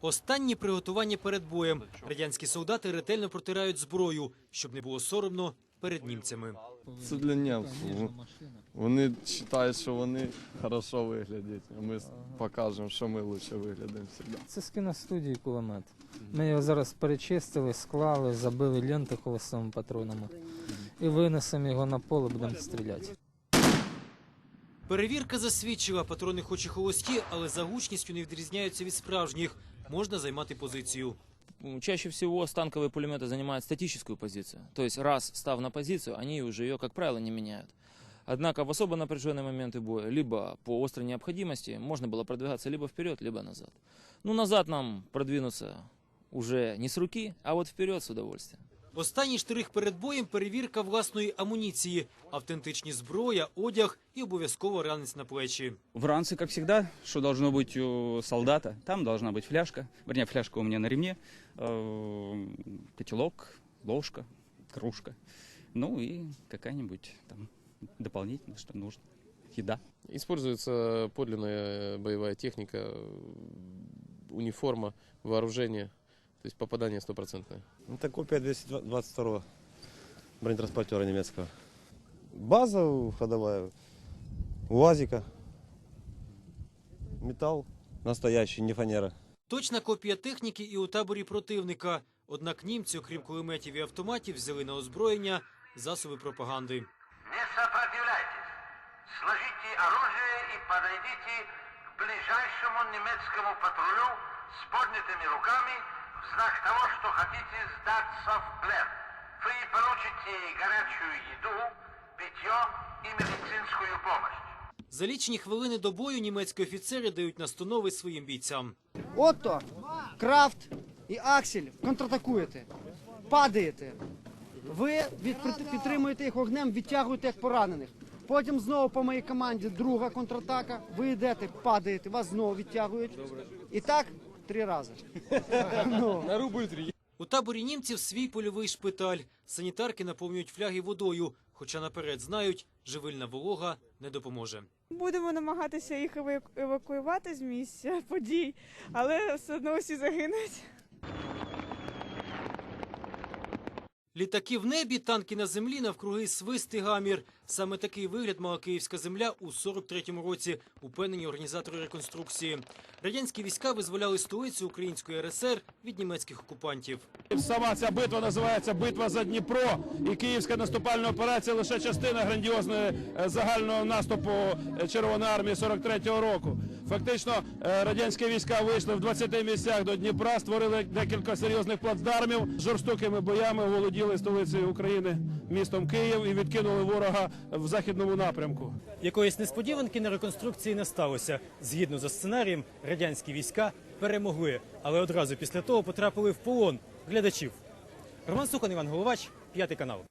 Останні приготування перед боєм. Радянські солдати ретельно протирають зброю, щоб не було соромно перед німцями. Це для німців. Вони вважають, що вони хорошо виглядять, а ми покажемо, що ми краще виглядаємо завжди. Це з кіностудії кулемет. Ми його зараз перечистили, склали, забили ленти холостими патронами і винесемо його на поле, будемо стріляти. Перевірка засвідчила, патрони хоч і холості, але за гучністю не відрізняються від справжніх. Можна займати позицію. Чаще всего станковые пулеметы занимают статическую позицию. То есть раз став на позицию, они уже ее, как правило, не меняют. Однако в особо напряженные моменты боя, либо по острой необходимости, можно было продвигаться либо вперед, либо назад. Ну, назад нам продвинуться уже не с руки, а вот вперед с удовольствием. Останній штрих перед боєм перевірка власної амуніції, автентичні зброя, одяг і обов'язково ранець на плечі. В ранце, как всегда, что должно быть у солдата, там должна быть фляжка, вернее, фляжка у меня на ремне, э, котелок, ложка, кружка, ну и какая-нибудь там дополнительно, что нужно, еда. Используется подлинная боевая техника, э, униформа, вооружение, то есть попадание стопроцентное. Это копия 222 бронетранспортера немецкого. База ходовая, УАЗика, металл настоящий, не фанера. Точна копія техніки і у таборі противника. Однак німці, окрім кулеметів і автоматів, взяли на озброєння засоби пропаганди. Не сопротивляйтесь. Сложите оружие и подойдите к ближайшему немецкому патрулю с поднятыми руками в знак того, что хотите сдаться в плен. Вы получите горячую еду, питье и медицинскую помощь. За лічені хвилини до бою німецькі офіцери дають настанови своїм бійцям. Отто, Крафт і Аксель контратакуєте, падаєте. Ви від, підтримуєте їх огнем, відтягуєте як поранених. Потім знову по моїй команді друга контратака. Ви йдете, падаєте, вас знову відтягують. І так три рази. На рубль три. У таборі німців свій польовий шпиталь. Санітарки наповнюють фляги водою, хоча наперед знають, живильна волога не допоможе. Будемо намагатися їх еваку- евакуювати з місця подій, але все одно всі загинуть. Літаки в небі, танки на землі, навкруги свист і гамір. Саме такий вигляд мала київська земля у 43-му році, упевнені організатори реконструкції. Радянські війська визволяли столицю Української РСР від німецьких окупантів. Сама ця битва називається Битва за Дніпро, і київська наступальна операція лише частина грандіозної е, загального наступу е, Червоної армії 43-го року. Фактично, е, радянські війська вийшли в 20 місцях до Дніпра, створили декілька серйозних плацдармів, жорстокими боями володіли столицею України, містом Київ і відкинули ворога в західному напрямку. Якоїсь несподіванки на реконструкції не сталося. Згідно за сценарієм, радянські війська перемогли, але одразу після того потрапили в полон глядачів. Роман Сухан, Іван Головач, п'ятий канал.